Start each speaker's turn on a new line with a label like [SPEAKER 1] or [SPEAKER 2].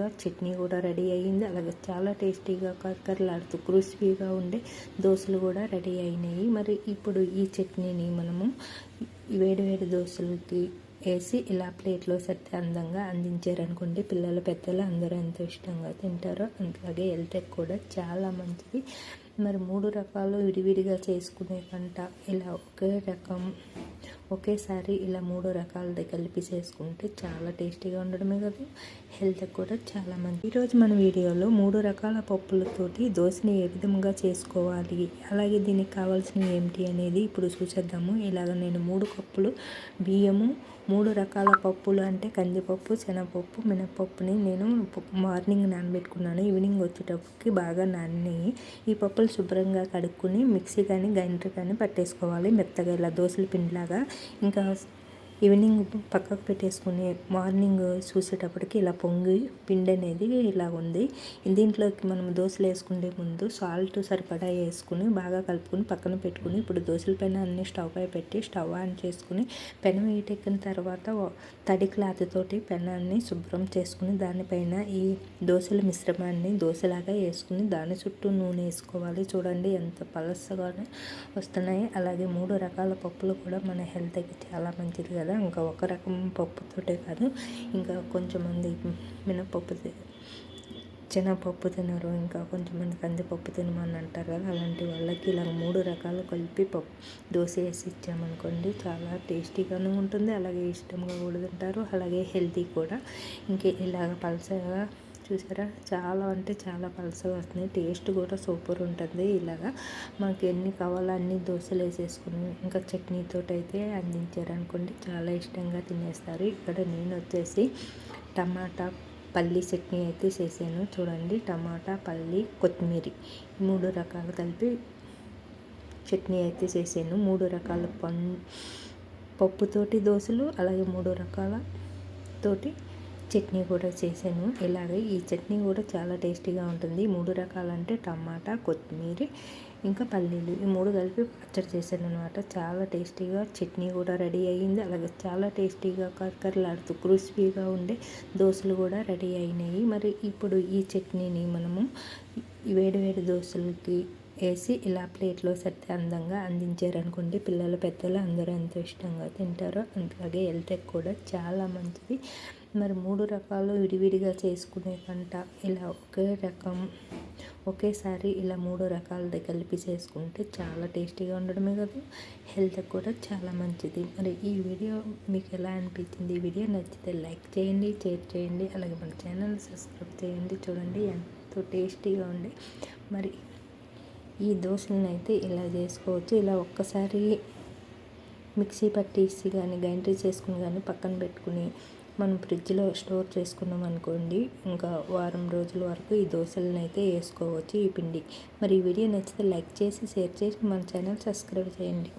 [SPEAKER 1] చక్కగా చట్నీ కూడా రెడీ అయ్యింది. అలాగే చాలా టేస్టీగా కరకరలాడుతూ క్రిస్పీగా ఉండే దోశలు కూడా రెడీ అయినాయి. మరి ఇప్పుడు ఈ చట్నీని మనము వేడి వేడి దోశలకి వేసి ఇలా ప్లేట్లో సర్ది అందంగా అందించారనుకోండి పిల్లలు పెద్దలు అందరూ ఎంతో ఇష్టంగా తింటారో అలాగే హెల్త్కి కూడా చాలా మంచిది. మరి మూడు రకాలు విడివిడిగా చేసుకునే కంట ఇలా ఒకే రకం ఒకేసారి ఇలా మూడు రకాలది కలిపి చేసుకుంటే చాలా టేస్టీగా ఉండడమే కాదు. హెల్త్ కూడా చాలా మంచి. ఈరోజు మన వీడియోలో మూడు రకాల పప్పులతోటి దోశని ఏ విధంగా చేసుకోవాలి? అలాగే దీనికి కావాల్సినవి ఏమిటి అనేది ఇప్పుడు చూసేద్దాము. ఇలాగ నేను మూడు కప్పులు బియ్యము మూడు రకాల పప్పులు అంటే కందిపప్పు శనగపప్పు మినపప్పుని నేను మార్నింగ్ నానబెట్టుకున్నాను. ఈవినింగ్ వచ్చేటప్పటికి బాగా నాని ఈ పప్పులు శుభ్రంగా కడుక్కుని మిక్సీ కానీ గ్రైండర్ కానీ పట్టేసుకోవాలి. మెత్తగా ఇలా దోశల పిండిలాగా ఇంకా ఈవినింగ్ పక్కకు పెట్టేసుకుని మార్నింగ్ చూసేటప్పటికి ఇలా పొంగి పిండి అనేది ఇలా ఉంది. దీంట్లోకి మనం దోశలు వేసుకునే ముందు సాల్ట్ సరిపడా వేసుకుని బాగా కలుపుకొని పక్కన పెట్టుకుని ఇప్పుడు దోశల పైన అన్ని స్టవ్ పై పెట్టి స్టవ్ ఆన్ చేసుకుని పెనం వీటెక్కిన తర్వాత తడి క్లాత్ తోటి పెనాన్ని శుభ్రం చేసుకుని దానిపైన ఈ దోశల మిశ్రమాన్ని దోశలాగా వేసుకుని దాని చుట్టూ నూనె వేసుకోవాలి. చూడండి ఎంత పలసగా వస్తున్నాయి. అలాగే మూడు రకాల పప్పులు కూడా మన హెల్త్కి చాలా మంచిది కదా. కదా ఇంకా ఒక రకం పప్పుతోటే కాదు ఇంకా కొంచెంమంది మినపప్పు శనగపప్పు తినరు ఇంకా కొంచెమంది కందిపప్పు తినమని అంటారు కదా అలాంటి వాళ్ళకి ఇలా మూడు రకాలు కలిపి పప్పు దోశ వేసి ఇచ్చామనుకోండి చాలా టేస్టీగాను ఉంటుంది అలాగే ఇష్టంగా కూడా తింటారు అలాగే హెల్తీ కూడా. ఇంకే ఇలాగ పలసగా చూసారా? చాలా అంటే చాలా పలసగా వస్తుంది. టేస్ట్ కూడా సూపర్ ఉంటుంది ఇలాగా. మనకి ఎన్ని కావాలో అన్ని దోశలు వేసేసుకుని ఇంకా చట్నీతో అయితే అందించారనుకోండి. చాలా ఇష్టంగా తినేస్తారు. ఇక్కడ నేను వచ్చేసి టమాటా పల్లి చట్నీ అయితే చేసాను చూడండి టమాటా పల్లి కొత్తిమీర మూడు రకాలు కలిపి చట్నీ అయితే చేసాను మూడు రకాల పన్ పప్పుతోటి దోశలు అలాగే మూడు రకాల తోటి చట్నీ కూడా చేశాను. ఇలాగే ఈ చట్నీ కూడా చాలా టేస్టీగా ఉంటుంది. మూడు రకాలంటే టమాటా కొత్తిమీర ఇంకా పల్లీలు. ఈ మూడు కలిపి పచ్చడి చేశాను అనమాట చాలా టేస్టీగా చట్నీ కూడా రెడీ అయ్యింది. అలాగే చాలా టేస్టీగా కరకరలాడుతూ క్రిస్పీగా ఉండే దోశలు కూడా రెడీ అయినాయి. మరి ఇప్పుడు ఈ చట్నీని మనము వేడి వేడి దోశలకి వేసి ఇలా ప్లేట్లో సర్ది అందంగా అందించారనుకోండి పిల్లలు పెద్దలు అందరూ ఎంతో ఇష్టంగా తింటారో. అలాగే హెల్త్కి కూడా చాలా మంచిది. మరి మూడు రకాలు విడివిడిగా చేసుకునే కంట ఇలా ఒకే రకం ఒకేసారి ఇలా మూడు రకాలది కలిపి చేసుకుంటే చాలా టేస్టీగా ఉండడమే కాదు. హెల్త్ కూడా చాలా మంచిది. మరి ఈ వీడియో మీకు ఎలా అనిపించింది? ఈ వీడియో నచ్చితే లైక్ చేయండి షేర్ చేయండి అలాగే మన ఛానల్ సబ్స్క్రైబ్ చేయండి. చూడండి ఎంతో టేస్టీగా ఉండి మరి ఈ దోశలను అయితే ఇలా చేసుకోవచ్చు. ఇలా ఒక్కసారి మిక్సీ పట్టేసి కానీ గ్రైండర్ చేసుకుని కానీ పక్కన పెట్టుకుని మనం ఫ్రిడ్జ్లో స్టోర్ చేసుకున్నాం అనుకోండి ఇంకా వారం రోజుల వరకు ఈ దోశలను అయితే వేసుకోవచ్చు ఈ పిండి. మరి ఈ వీడియో నచ్చితే లైక్ చేసి షేర్ చేసి మన ఛానల్ సబ్స్క్రైబ్ చేయండి.